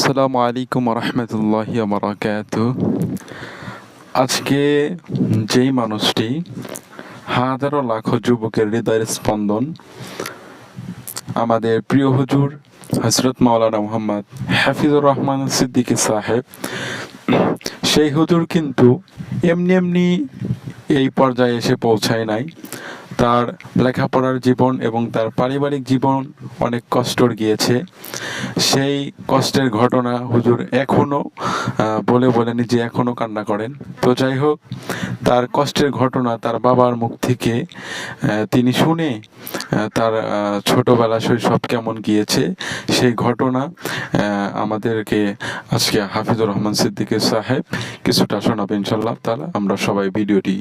আসসালামু আলাইকুম রহমতুল্লাহি বারাকাত আজকে যেই মানুষটি হাজারো লাখো যুবকের হৃদয়ের স্পন্দন, আমাদের প্রিয় হুজুর হজরত মাওলানা মোহাম্মদ হাফিজুর রহমান সিদ্দিকী সাহেব, সেই হুজুর কিন্তু এমনি এমনি এই পর্যায়ে এসে পৌঁছায় নাই। তার লেখাপড়ার জীবন এবং তার পারিবারিক জীবন অনেক কষ্টর গিয়েছে। সেই কষ্টের ঘটনা হুজুর এখনও আহ, বলে বলে নিজে এখনও কান্না করেন। তো যাই হোক তার কষ্টের ঘটনা তার বাবার মুখ থেকে তিনি শুনে তার ছোটবেলা শৈশব কেমন গিয়েছে সেই ঘটনা আমাদেরকে আজকে হাফিজুর রহমান সিদ্দিকী সাহেব কিছুটা শোনাবে ইনশাল্লাহ তাহলে আমরা সবাই ভিডিওটি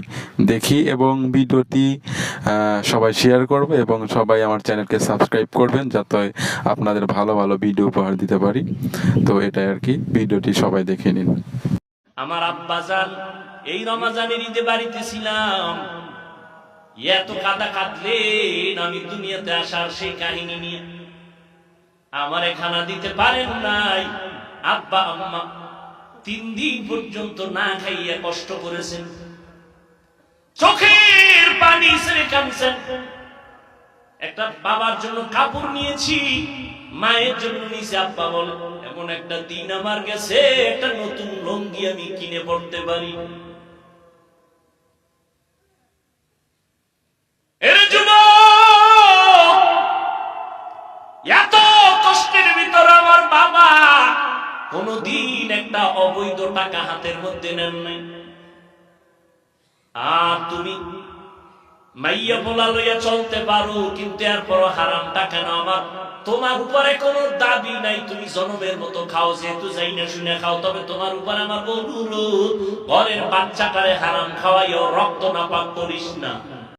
দেখি এবং ভিডিওটি সবাই শেয়ার করবে এবং সবাই আমার চ্যানেলকে সাবস্ক্রাইব করবেন যাতে আপনাদের ভালো ভালো ভিডিও উপহার দিতে পারি। তো এটাই আর কি ভিডিওটি সবাই দেখে নিন। আমার আব্বাজান, এই রমাজানের ঈদে বাড়িতে ছিলাম। এত কাদা কাঁদলেন আমি দুনিয়াতে আসার সেই কাহিনী নিয়ে। আমার খানা দিতে পারেন নাই, আব্বা, আম্মা। তিন দিন পর্যন্ত না খাইয়া কষ্ট করেছেন। চোখের পানি ছেড়ে কাঁদছেন। একটা বাবার জন্য কাপড় নিয়েছি, মায়ের জন্য আব্বা এমন একটা দিন আমার গেছে, একটা নতুন লঙ্গি আমি কিনে পড়তে পারি। এত কষ্টের ভিতর আমার বাবা কোনদিন একটা অবৈধ টাকা হাতের মধ্যে নেন নাই। আর তুমি মাইয়া বলা লইয়া চলতে পারো, কিন্তু এরপর হারাম টাকা না আমার তোমার উপরে কোনো দাবি নাই, তুমি জনমের মতো খাও, যেহেতু যাই না শুনে খাও, তবে তোমার উপরে আমার অনুরোধ, ঘরের বাচ্চাটারে হারাম খাওয়াইও, রক্ত না পাক করিস না।